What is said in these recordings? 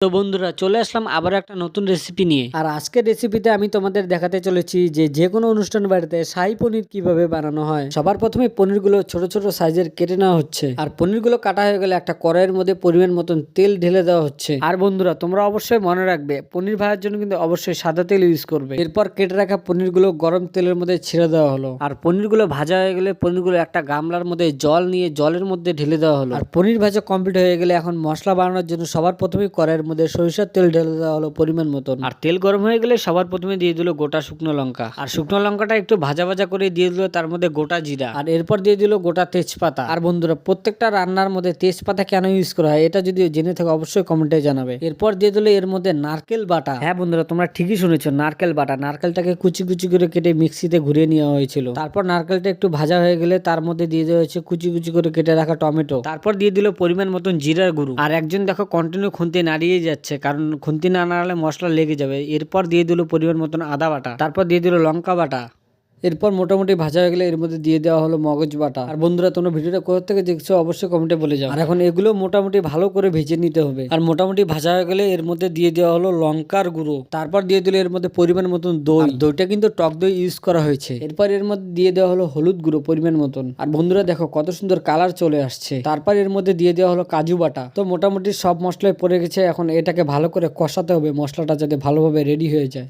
তো বন্ধুরা, চলে আসলাম আবার একটা নতুন রেসিপি নিয়ে। আর আজকের রেসিপিতে আমি তোমাদের দেখাতে চলেছি যে যে কোনো অনুষ্ঠান বাড়িতে শাহী পনির কীভাবে বানানো হয়। সবার প্রথমে পনিরগুলো ছোট ছোট সাইজের কেটে নেওয়া হচ্ছে। আর পনিরগুলো কাটা হয়ে গেলে একটা কড়াইয়ের মধ্যে পরিমাণ মতন তেল ঢেলে দেওয়া হচ্ছে। আর বন্ধুরা, তোমরা অবশ্যই মনে রাখবে, পনির ভাজার জন্য কিন্তু অবশ্যই সাদা তেল ইউজ করবে। এরপর কেটে রাখা পনিরগুলো গরম তেলের মধ্যে ছেড়ে দেওয়া হলো। আর পনিরগুলো ভাজা হয়ে গেলে পনিরগুলো একটা গামলার মধ্যে জল নিয়ে জলের মধ্যে ঢেলে দেওয়া হলো। আর পনির ভাজা কমপ্লিট হয়ে গেলে এখন মশলা বানানোর জন্য সবার প্রথমে কড়াইয়ের মধ্যে সরিষার তেল ঢেলে দেওয়া হলো পরিমাণ মতন। আর তেল গরম হয়ে গেলে সবার প্রথমে দিয়ে দিল গোটা শুকনো লঙ্কা। আর শুকনো লঙ্কাটা একটু ভাজা ভাজা করে দিয়ে দিল তার মধ্যে গোটা জিরা। আর এরপর দিয়ে দিল গোটা তেজপাতা। আর বন্ধুরা প্রত্যেকটা রান্নার মধ্যে তেজপাতা কেন ইউজ করা হয় এটা যদি জেনে থাকো অবশ্যই কমেন্টে জানাবে। এরপর দিয়ে দিল এর মধ্যে নারকেল বাটা। হ্যাঁ বন্ধুরা তোমরা ঠিকই শুনেছো নারকেল বাটা। নারকেলটাকে কুচি কুচি করে কেটে মিক্সিতে ঘুরিয়ে নেওয়া হয়েছিল। তারপর নারকেলটা একটু ভাজা হয়ে গেলে তার মধ্যে দিয়ে দেওয়া হয়েছে কুচি কুচি করে কেটে রাখা টমেটো। তারপর দিয়ে দিল পরিমাণ মতন জিরার গুঁড়ো। আর একজন দেখো কন্টিনিউ খুন্তি নাড়িয়ে যাচ্ছে। কারণ খুন্তি না নাড়ালে মশলা লেগে যাবে। এরপর দিয়ে দিল পরিমাণ মতন আদা বাটা, তারপর দিয়ে দিল লঙ্কা বাটা। এরপর মোটামুটি ভাজা হয়ে গেলে এর মধ্যে দিয়ে দেওয়া হলো মগজ বাটা। আর বন্ধুরা, তোমরা ভিডিওটা কোথা থেকে দেখছ অবশ্যই কমেন্টে বলে যাও আর এখন এগুলো মোটামুটি ভালো করে ভেজে নিতে হবে। আর মোটামুটি ভাজা হয়ে গেলে এর মধ্যে দিয়ে দেওয়া হলো লঙ্কার গুঁড়ো। তারপর দিয়ে দিলে এর মধ্যে পরিমাণ মতন দই। দইটা কিন্তু টক দই ইউজ করা হয়েছে। এরপর এর মধ্যে দিয়ে দেওয়া হলো হলুদ গুঁড়ো পরিমাণ মতন। আর বন্ধুরা, দেখো কত সুন্দর কালার চলে আসছে। তারপর এর মধ্যে দিয়ে দেওয়া হলো কাজু বাটা। তো মোটামুটি সব মশলায় পড়ে গেছে। এখন এটাকে ভালো করে কষাতে হবে। মশলাটা যাতে ভালোভাবে রেডি হয়ে যায়।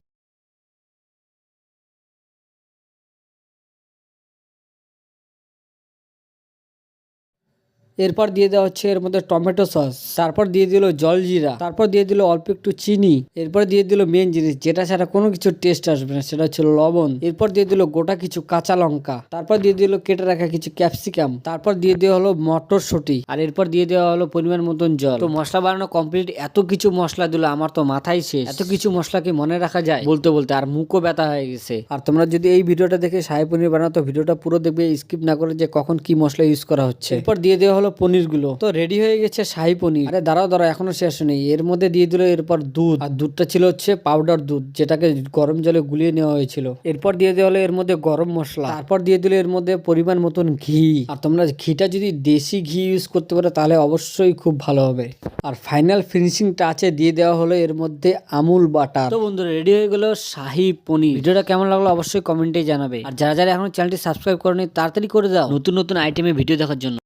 এরপর দিয়ে দেওয়া হচ্ছে এর মধ্যে টমেটো সস, তারপর দিয়ে দিল জলজিরা তারপর দিয়ে দিল অল্প একটু চিনি, এরপর দিয়ে দিল মেন জিনিস, যেটা ছাড়া কোনো কিছু টেস্ট আসবে না, সেটা হচ্ছে লবণ। এরপর দিয়ে দিল গোটা কিছু কাঁচা লঙ্কা, তারপর দিয়ে দিল কেটে রাখা কিছু ক্যাপসিকাম তারপর দিয়ে দেওয়া হলো মটরশুঁটি, আর এরপর দিয়ে দেওয়া হলো পরিমাণ মতন জল। তো মশলা বানানো কমপ্লিট এত কিছু মশলা দিল, আমার তো মাথায় শেষ। এত কিছু মশলা কি মনে রাখা যায়? বলতে বলতে আর মুখও ব্যথা হয়ে গেছে। আর তোমরা যদি এই ভিডিওটা দেখে শাহী পনির বানাও, তো ভিডিওটা পুরো দেখবে স্কিপ না করে যে কখন কি মশলা ইউজ করা হচ্ছে। এরপর দিয়ে দেওয়া হলো পনিরগুলো তো রেডি হয়ে গেছে শাহী পনির। আরে দাঁড়াও দাঁড়াও এখনও শেষ নেই। এর মধ্যে দিয়ে দিল এরপর দুধ। আর দুধটা ছিল হচ্ছে পাউডার দুধ যেটাকে গরম জলে গুলিয়ে নেওয়া হয়েছিল। এরপর দিয়ে দেওয়া হলো এর মধ্যে গরম মশলা। তারপর দিয়ে দিল এর মধ্যে পরিমাণ মতন ঘি। আর তোমরা ঘিটা যদি দেশি ঘি ইউজ করতে পারো তাহলে অবশ্যই খুব ভালো হবে। আর ফাইনাল ফিনিশিং টাচে দিয়ে দেওয়া হলো এর মধ্যে আমুল বাটার। তো বন্ধুরা রেডি হয়ে গেল শাহি পনির। ভিডিওটা কেমন লাগল অবশ্যই কমেন্টে জানাবে। আর যারা যারা এখনও চ্যানেলটি সাবস্ক্রাইব করেনি তাড়াতাড়ি করে দাও। নতুন নতুন আইটেমে ভিডিও দেখার জন্য।